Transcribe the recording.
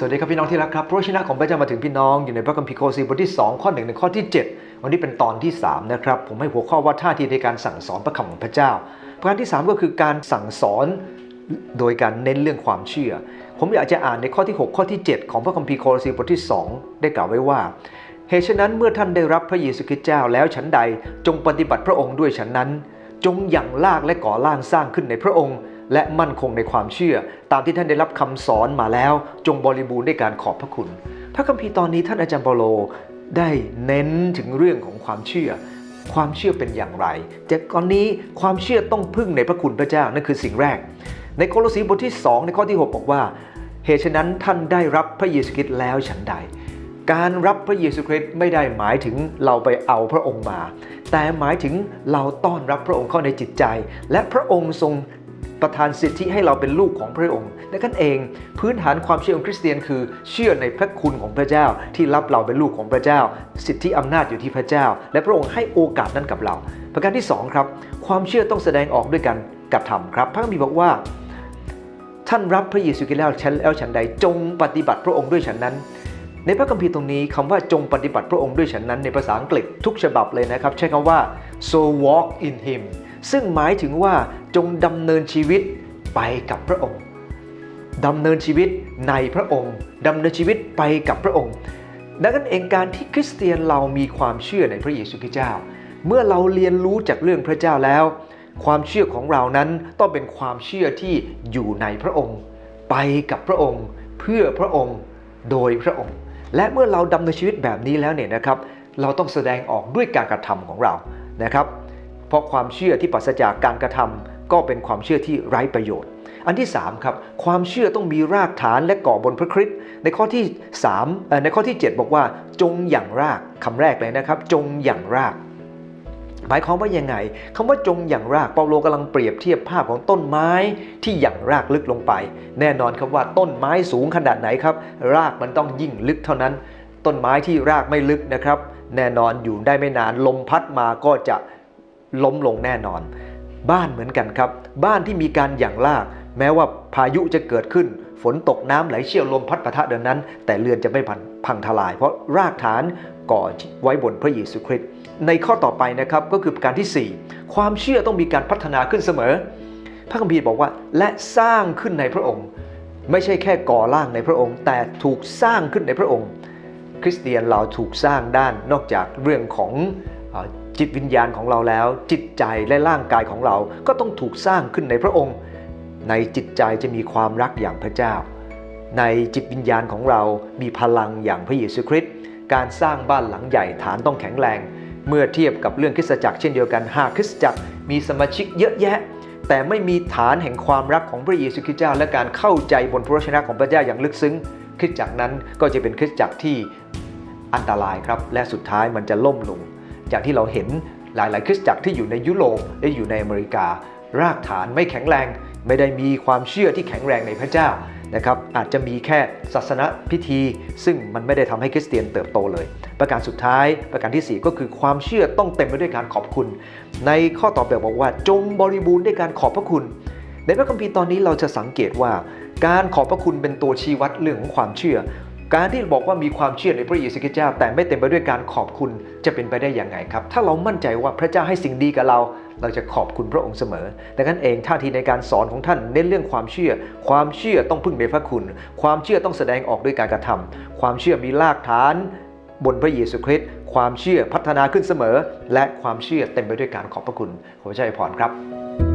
สวัสดีครับพี่น้องที่รักครับพระวจนะของพระเจ้ามาถึงพี่น้องอยู่ในพระคัมภีร์โคซีบทที่ 2 ข้อ1ถึงข้อที่ 7 วันนี้เป็นตอนที่ 3 นะครับ ผมให้หัวข้อว่าท่าทีในการสั่งสอนพระคำของพระเจ้า ประการที่ 3 ก็คือการสั่งสอนโดยการเน้นเรื่องความเชื่อ ผมอยากจะอ่านในข้อที่ 6 ข้อที่ 7 ของพระคัมภีร์โคซีบทที่ 2 ได้กล่าวไว้ว่าเหตุฉะนั้นเมื่อท่านได้รับพระเยซูคริสต์เจ้าแล้วฉันใดจงปฏิบัติพระองค์ด้วยฉันนั้น จงหยั่งลากและก่อร่างสร้างขึ้นในพระองค์ และมั่นคงในความเชื่อ ตามที่ท่านได้รับคำสอนมาแล้ว จงบริบูรณ์ด้วยการขอบพระคุณ พระคัมภีร์ตอนนี้ท่านอาจารย์เปาโลได้เน้นถึงเรื่องของความเชื่อ ความเชื่อเป็นอย่างไรแต่ก่อนนี้ความเชื่อต้องพึ่งในพระคุณพระเจ้านั่นคือสิ่งแรก ในโคโลสีบทที่ 2 ในข้อที่ 6 บอกว่าเหตุฉะนั้นท่านได้รับพระเยซูคริสต์แล้วฉันใด การรับพระเยซูคริสต์ไม่ได้หมายถึงเราไปเอาพระองค์มา แต่หมายถึงเราต้อนรับพระองค์เข้าในจิตใจ และพระองค์ทรง ประทานสิทธิให้เราเป็นลูกของพระองค์และกันเองพื้นฐานความเชื่อของคริสเตียนคือ เชื่อในพระคุณของพระเจ้าที่รับเราเป็นลูกของพระเจ้า สิทธิอำนาจอยู่ที่พระเจ้า และพระองค์ให้โอกาสนั้นกับเรา ประการที่สองครับ ความเชื่อต้องแสดงออกด้วยการกระทำครับ พระคัมภีร์บอกว่า ท่านรับพระเยซูคริสต์แล้วฉันแล้วฉันใดจงปฏิบัติพระองค์ด้วยฉันนั้นในพระคัมภีร์ตรงนี้คำว่าจงปฏิบัติพระองค์ด้วยฉันนั้นในภาษาอังกฤษทุกฉบับเลยนะครับ ใช้คำว่า so walk in him ซึ่งหมายถึงว่าจงดำเนินชีวิตไปกับพระองค์ดำเนินชีวิตในพระองค์ดำเนินชีวิตไปกับพระองค์ ดังนั้นเองการที่คริสเตียนเรามีความเชื่อในพระเยซูคริสต์เจ้า เมื่อเราเรียนรู้จากเรื่องพระเจ้าแล้ว ความเชื่อของเรานั้นต้องเป็นความเชื่อที่อยู่ในพระองค์ ไปกับพระองค์ เพื่อพระองค์โดยพระองค์ และเมื่อเราดำเนินชีวิตแบบนี้แล้วเนี่ยนะครับ เราต้องแสดงออกด้วยการกระทำของเรานะครับ เพราะความเชื่อที่ปราศจากการกระทำก็เป็นความเชื่อที่ไร้ประโยชน์ อันที่3ครับความเชื่อต้องมีรากฐานและก่อบนพระคริสต์ในข้อที่3ในข้อที่ 7 บอกว่า จงอย่างรากคำแรกเลยนะครับ จงอย่างรากหมายความว่ายังไงคำว่าจงอย่างรากเปาโลกำลังเปรียบเทียบภาพของต้นไม้ที่อย่างรากลึกลงไป แน่นอนครับว่าต้นไม้สูงขนาดไหนครับ รากมันต้องยิ่งลึกเท่านั้น ต้นไม้ที่รากไม่ลึกนะครับ แน่นอนอยู่ได้ไม่นานลมพัดมาก็จะ ล้มลงแน่นอน บ้านเหมือนกันครับ บ้านที่มีการหยั่งราก แม้ว่าพายุจะเกิดขึ้น ฝนตกน้ำไหลเชี่ยวลมพัดปะทะเดินนั้น แต่เรือนจะไม่พังพังทลาย เพราะรากฐานก่อไว้บนพระเยซูคริสต์ในข้อต่อไปนะครับก็คือการที่ 4 ความเชื่อต้องมีการพัฒนาขึ้นเสมอ พระคัมภีร์บอกว่าและสร้างขึ้นในพระองค์ ไม่ใช่แค่ก่อร่างในพระองค์ แต่ถูกสร้างขึ้นในพระองค์ คริสเตียนเราถูกสร้างด้านนอกจากเรื่องของ จิตวิญญาณของเราแล้ว จิตใจและร่างกายของเราก็ต้องถูกสร้างขึ้นในพระองค์ ในจิตใจจะมีความรักอย่างพระเจ้า ในจิตวิญญาณของเรามีพลังอย่างพระเยซูคริสต์การสร้างบ้านหลังใหญ่ฐานต้องแข็งแรง เมื่อเทียบกับเรื่องคริสตจักรเช่นเดียวกันหากคริสตจักรมีสมาชิกเยอะแยะ แต่ไม่มีฐานแห่งความรักของพระเยซูคริสต์เจ้า และการเข้าใจบนพระวจนะของพระเจ้าอย่างลึกซึ้งคริสตจักรนั้นก็จะเป็นคริสตจักรที่อันตรายครับ และสุดท้ายมันจะล่มลง อย่างที่เราเห็นหลาย ๆ คริสตจักรที่อยู่ในยุโรปและอยู่ในอเมริการากฐานไม่แข็งแรง ไม่ได้มีความเชื่อที่แข็งแรงในพระเจ้านะครับอาจจะมีแค่ศาสนพิธี ซึ่งมันไม่ได้ทำให้คริสเตียนเติบโตเลย ประการสุดท้ายประการทีสี่ 4 ก็คือความเชื่อต้องเต็มไปด้วยการขอบคุณ ในข้อตอบแบบบอกว่าจงบริบูรณ์ด้วยการขอบพระคุณ ในพระคัมภีร์ตอนนี้เราจะสังเกตว่า การขอบพระคุณเป็นตัวชี้วัดเรื่องของความเชื่อ การที่บอกว่ามีความเชื่อในพระเยซูคริสต์เจ้า แต่ไม่เต็มไปด้วยการขอบคุณจะเป็นไปได้อย่างไงครับ ถ้าเรามั่นใจว่าพระเจ้าให้สิ่งดีกับเรา เราจะขอบคุณพระองค์เสมอดังนั้นเองท่าทีในการสอนของท่านเน้นเรื่องความเชื่อ ความเชื่อต้องพึ่งในพระคุณ ความเชื่อต้องแสดงออกด้วยการกระทำความเชื่อมีรากฐาน บนพระเยซูคริสต์ความเชื่อพัฒนาขึ้นเสมอ และความเชื่อเต็มไปด้วยการขอบพระคุณขอพระเจ้าอวยพรครับ